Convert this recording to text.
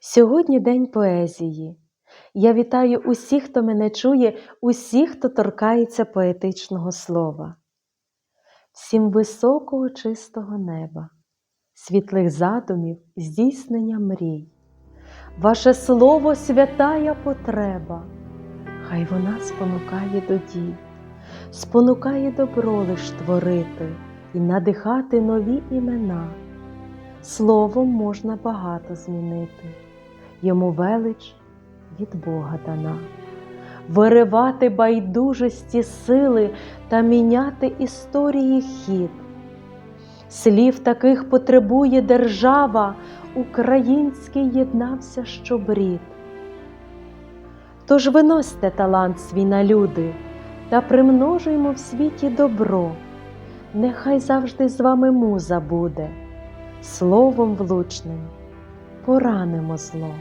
Сьогодні День поезії. Я вітаю усіх, хто мене чує, усіх, хто торкається поетичного слова. Всім високого чистого неба, світлих задумів, здійснення мрій. Ваше слово святая потреба, хай вона спонукає до дій, спонукає добро лиш творити і надихати нові імена. Словом можна багато змінити, йому велич від Бога дана, виривати байдужості сили та міняти історії хід. Слів таких потребує держава, український єднався щобрід. Тож виносьте талант свій на люди та примножуємо в світі добро. Нехай завжди з вами муза буде, словом влучним поранимо зло.